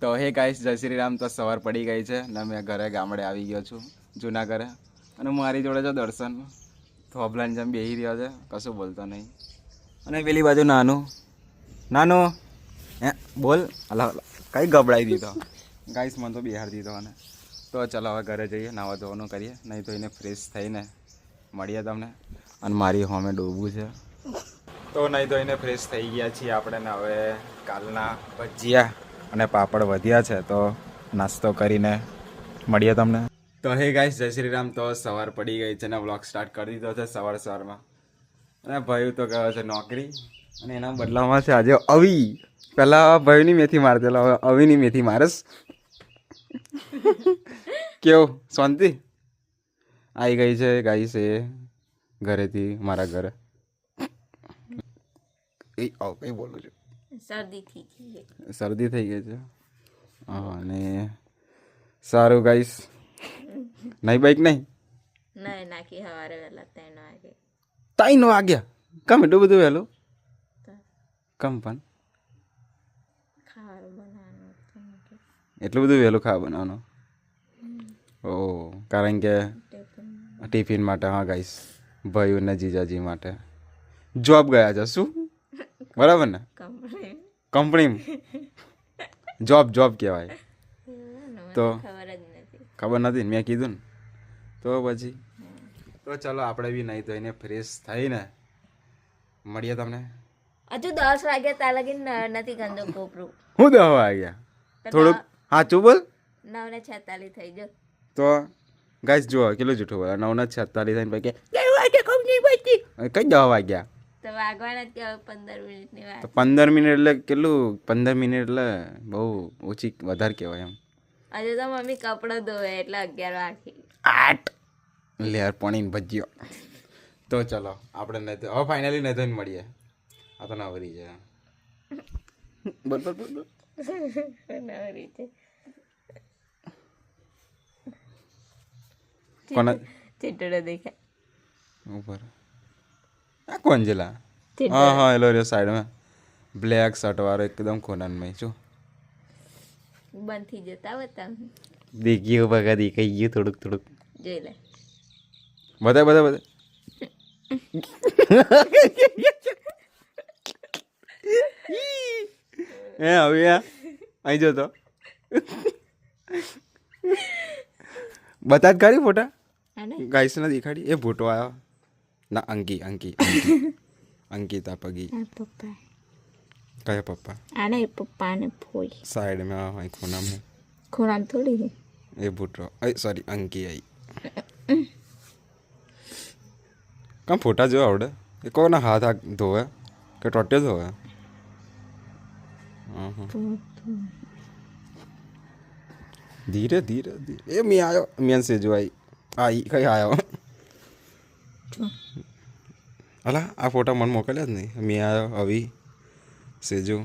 તો હે ગાઈસ જય શ્રી રામ. તો સવાર પડી ગઈ છે ને મેં ઘરે ગામડે આવી ગયો છું, જૂના ઘરે. અને મારી જોડે છે દર્શન. થોભલાની જેમ બેસી રહ્યો છે, કશું બોલતો નહીં. અને પેલી બાજુ નાનું. નાનું, હે, બોલ. હલા કઈ ગબડાઈ દીધો? ગાઈસ મને તો બિહાર દીધો અને. તો ચલો હવે ઘરે જઈએ નાવા ધોવાનું કરીએ. નહીં તો એને ફ્રેશ થઈને મળીએ તમને. અને મારી હોમે ડૂબવું છે. તો નહીં તો એને ફ્રેશ થઈ ગયા છીએ આપણે હવે કાલના ભજીયા. અને પાપડ વધ્યા છે તો નાસ્તો કરીને મળીએ તમને. તો હે ગાઈસ જય શ્રી રામ. તો સવાર પડી ગઈ છે ને વ્લોગ સ્ટાર્ટ કરી દીધો છે સવાર સવારમાં. અને ભાઈ તો ગયો છે નોકરી. અને એના બદલામાં છે આજે અવી. પહેલાં ભાઈની મેથી મારતેલો હવે અવીની મેથી મારસ. કેવું શાંતિ? આવી ગઈ છે ગાઈસ એ ઘરેથી મારા ઘરે. એ આવ કંઈ બોલું છું. શરદી થઈ ગઈ છે. શરદી થઈ ગઈ છે? અને સારું ગાઈસ. નહીં બાઈક નહીં? ના નાખી સવારે વહેલા ત્રણ વાગે. ત્રણ વાગ્યા? કમ એટલું બધું વહેલું? કમ પણ. એટલે બધું વહેલું ખાવા બનાવવાનું? ઓ કારણ કે ટિફિન. માટે હા ગાઈસ ભાઈ અને જીજાજી માટે. જોબ ગયા છે શું? બરાબર ને? કંપની. જોબ જોબ કહેવાય. તો ખબર નથી. મેં કીધું ને. તો પછી? તો ચલો આપણે બી નહીં તો એને ફ્રેશ થઈને મળીએ તમને. હજુ દસ વાગે તા લગી નથી ગંદો કોપરું. હું દસ વાગ્યા? થોડુંક સાચું બોલ. નવ ને છેતાલીસ થઈ ગયો. તો ગાઈસ જુઓ કેટલું જૂઠું બોલે? ને છેતાલીસ થઈને પછી કઈ દવા વાગ્યા? તો વાગવાના જ પંદર મિનિટની વાત તો પંદર મિનિટ એટલે કેટલું પંદર મિનિટ એટલે બહુ ઓછી વધારે કહેવાય એમ આજે તો મમ્મી કપડાં ધોવે એટલે અગિયાર વાગે આઠ લેર પાણીને ભજ્યો તો ચલો આપણે નહીં તો હવે ફાઇનલી નહીં થઈને મળીએ આ તો નવરી છે બરોબર બરોબર નવરી છે કોના ચીટડો દેખાય ઉપર આ કોણ જેલા? ચીટડો હા હા એલો રહ્યો સાઈડમાં. બ્લેક શર્ટ વાળો એકદમ ખોનાનમાં છું બંધ થઈ જતા બતા દેખ્યું બગા દેખાઈ ગયું થોડુંક થોડુંક. જોઈ લે. બધા બધા બધા એ હવે આ અહીં જો તો. બતા જ ખરી ફોટા ગાઈસ ના દેખાડી. એ ફોટો આવ્યો ના અંકી અંકી અંકી. અંકિતા પગી આ પપ્પા કયા પપ્પા આને પપ્પા ને ફોઈ સાઈડ में અહીં ખૂણામાં ખોરામ થોડી છે એ ભૂટો અય સોરી અંકી આઈ કામ ફોટા જો આવડે એ કોના હાથ હાથ ધોવે કે ટોટે ધોવે. ધીરે ધીરે ધીરે એ મેં આવ્યો મેં સે જો આઈ આઈ કઈ આવ્યો અલા આ ફોટા મને મોકલ્યા જ નહીં. મેં આવ્યો અવી સેજુ.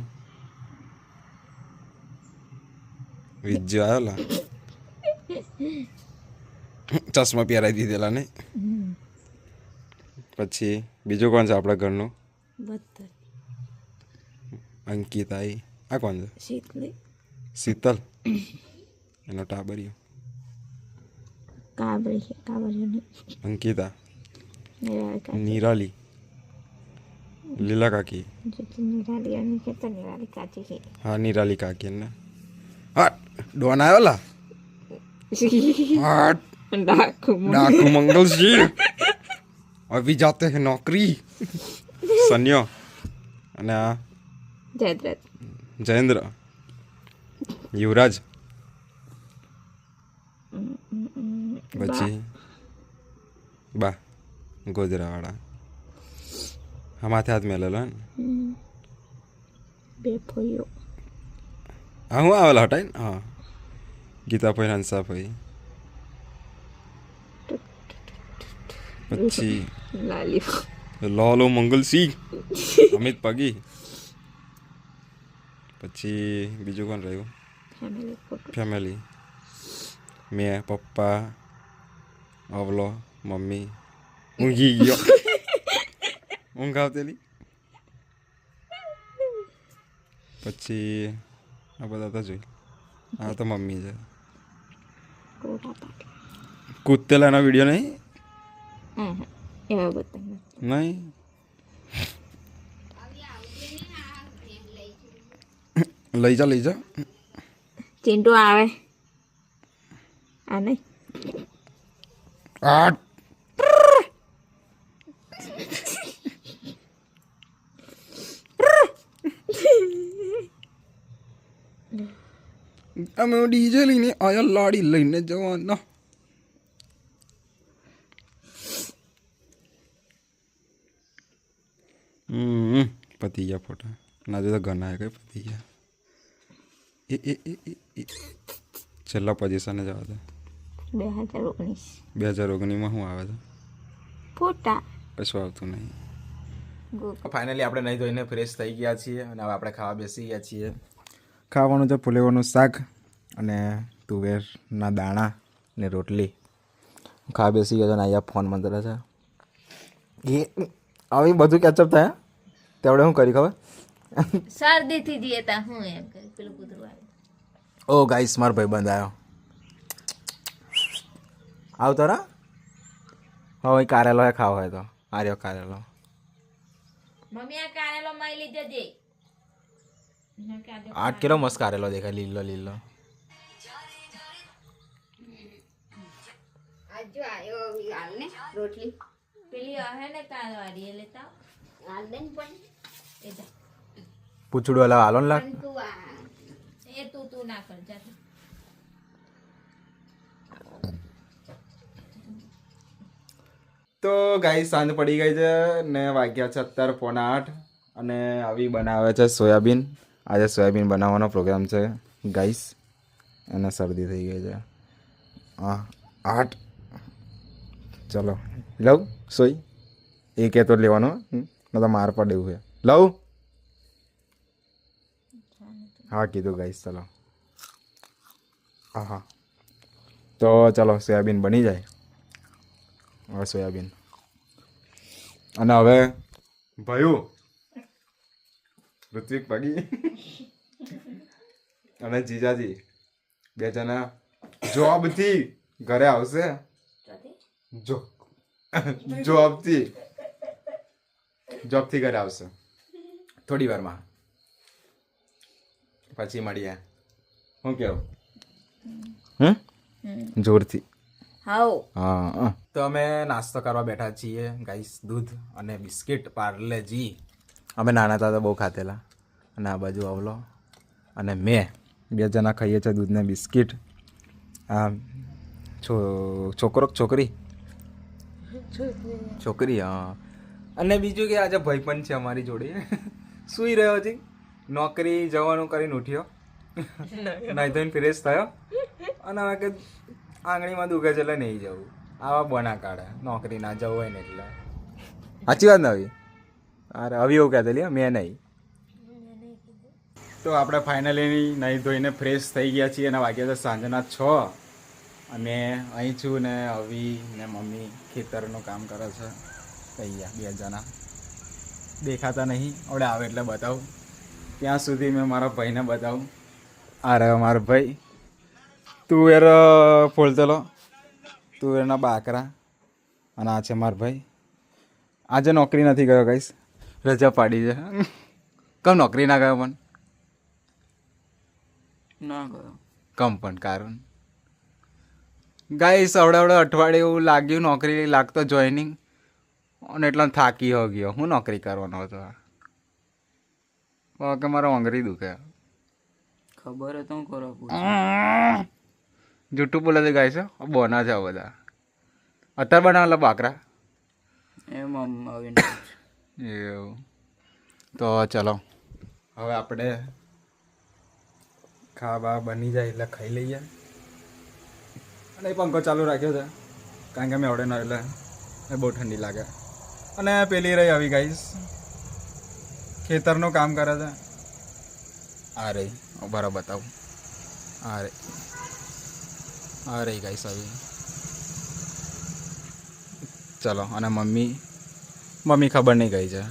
વિજ્જુ આવ્યો લા ચશ્મા પહેરાવી દીધેલા ને પછી બીજું કોણ છે આપણા ઘરનું? અંકિતાઈ. આ કોણ છે? શીતલ. એનો ટાબરિયો. કાબરી કાબરી અંકિતા. નિરાલી લીલા કાકી નિરાલી અને કે તો નિરાલી કાકી હા નિરાલી કાકી ને હા ડોન આવેલા હા ડાકુ મંગલજી અભી જાતે હે નોકરી સન્યો અને આ જયદ્રથ જયેન્દ્ર યુવરાજ પછી બા ગોજરાવાળા હા માથે હાથ મેલેલો હે બે ફોયો હા હું આવેલા હટાઈ ને હા. ગીતા ફોઈ હંસા ભાઈ પછી લાલી મંગલ સિંહ અમિત પગી. પછી બીજું કોણ રહ્યું? Family family. મેં પપ્પા અવલો મમ્મી ઊંઘી ગયો ઊંઘ આવતેલી પછી આ બધા તો જોઈ આ તો મમ્મી છે કૂદતેલાનો વીડિયો નહીં નહીં લઈ જા લઈ જા ચિંટુ આવે આ નહીં આઠ અમે ડીજે લઈને આયા લાડી લઈને જવાના હમ પતી ગયા ફોટા ના તો ઘણા કઈ પતી ગયા એ એ એ એ એ છેલ્લા પોઝિશને જવા દે બે હજાર ઓગણીસ બે હજાર ઓગણીસમાં શું આવે છે ફોટા કશું આવતું નહીં ગો ફાઇનલી આપણે નહીં ધોઈને ફ્રેશ થઈ ગયા છીએ અને હવે આપણે ખાવા બેસી ગયા છીએ ખાવાનું છે ફુલેવાનું શાક અને તુવેરના દાણા ને રોટલી. ખા બેસી ગયો અને અહીંયા ફોન મંતરે છે. એ આવી બધું કેચઅપ થાય તેવડે શું કરી ખબર? શરદીથી જઈએ તા હું એમ કરી પેલું કૂતરું આવે. ઓ ગાઈસ મારો ભાઈ બંધ આવ્યો આવતો રા હવે કારેલો હે ખાવો હોય તો. આર્યો કારેલો. મમ્મી આ કારેલો માઈ લીધે દે. ના કાઢો. આઠ કિલો મસ્ત કારેલો દેખાય લીલો લીલો પેલી હે ને. પૂછડું હલાવ હાલો ને લાગ એ તું તું ના કર જા તો. ગાય સાંજ પડી ગઈ છે ને વાગ્યા છે અત્યારે પોણા આઠ અને આવી બનાવે છે સોયાબીન. આજે સોયાબીન બનાવવાનો પ્રોગ્રામ છે ગાઈસ અને શરદી થઈ ગઈ છે. હા આઠ. ચલો. લઉં? સોઈ એ કહેતો લેવાનો ન તો માર પડે એવું છે. લઉં? હા, કીધું ગાઈસ ચલો. હા હા તો ચલો, સોયાબીન બની જાય. હવે સોયાબીન. અને હવે? ભયું. ઋત્વિક પગી અને જીજાજી બે જણા જોબથી ઘરે આવશે? જો જોબથી જોબથી ઘરે આવશે. થોડી વારમાં. પછી મળીએ. શું કેવું? હમ. જોરથી. હાઉ. હા. તો અમે નાસ્તો કરવા બેઠા છીએ ગાઈસ દૂધ અને બિસ્કિટ પાર્લેજી. અમે નાના હતા તો બહુ ખાતેલા અને આ બાજુ આવલો. અને મેં બે જણા ખાઈએ છીએ દૂધને બિસ્કિટ. આ છોકરો છોકરી? છોકરી, હા. અને બીજું કે આજે ભાઈ પણ છે અમારી જોડે. સૂઈ રહ્યો છે. નોકરી જવાનું કરીને ઉઠ્યો. નહીં ધોઈને ફ્રેશ થયો. અને હવે કે આંગળીમાં દુખે છે એટલે નહીં જવું. આવા બના કાઢે. નોકરી ના જવું હોય ને એટલે. સાચી વાત ને આવી? અરે હવે એવું કહેતેલી મેં નહીં. તો આપણે ફાઇનલી નહીં ધોઈને ફ્રેશ થઈ ગયા છીએ અને વાગ્યા છે સાંજના છ. અને અહીં છું ને અવી ને મમ્મી ખેતરનું કામ કરે છે. અહીંયા બે જણા. દેખાતા નહીં. આવડે આવે એટલે બતાવું. ત્યાં સુધી મેં મારા ભાઈને બતાવું. આ રહ્યો મારો ભાઈ તુવેર ફોલતેલો તુવેરના બાકરા. અને આ છે મારો ભાઈ. આજે નોકરી નથી ગયો કહીશ રજા પાડી છે. કમ નોકરી ના ગયો પણ? ના ગયો. કમ પણ કારણ. ગાઈસ અવડે અવડે અઠવાડિયે એવું લાગ્યું નોકરી લાગતો જોઈનિંગ અને એટલો થાકી હો ગયો. હું નોકરી કરવાનો હતો કે મારો અંગરી દુખે. ખબર તો હું પૂછું. જૂઠું બોલે છે ગાઈસ બોના છે બધા. અત્યારે બનાવેલા બાકરા. એમ. એવું. તો ચલો. હવે આપણે ખાવા બની જાય એટલે ખાઈ લઈએ. અને એ પંખો ચાલુ રાખ્યો છે. કારણ કે આવડે ન એટલે એ બહુ ઠંડી લાગે. અને પેલી રહી આવી ગાઈશ ખેતરનું કામ કરે છે. આ રહી. બરાબર બતાવું. આ રહી. આ રહી ગાઈશ આવી. ચલો, અને મમ્મી મમ્મી ખબર નહીં ગઈ છે.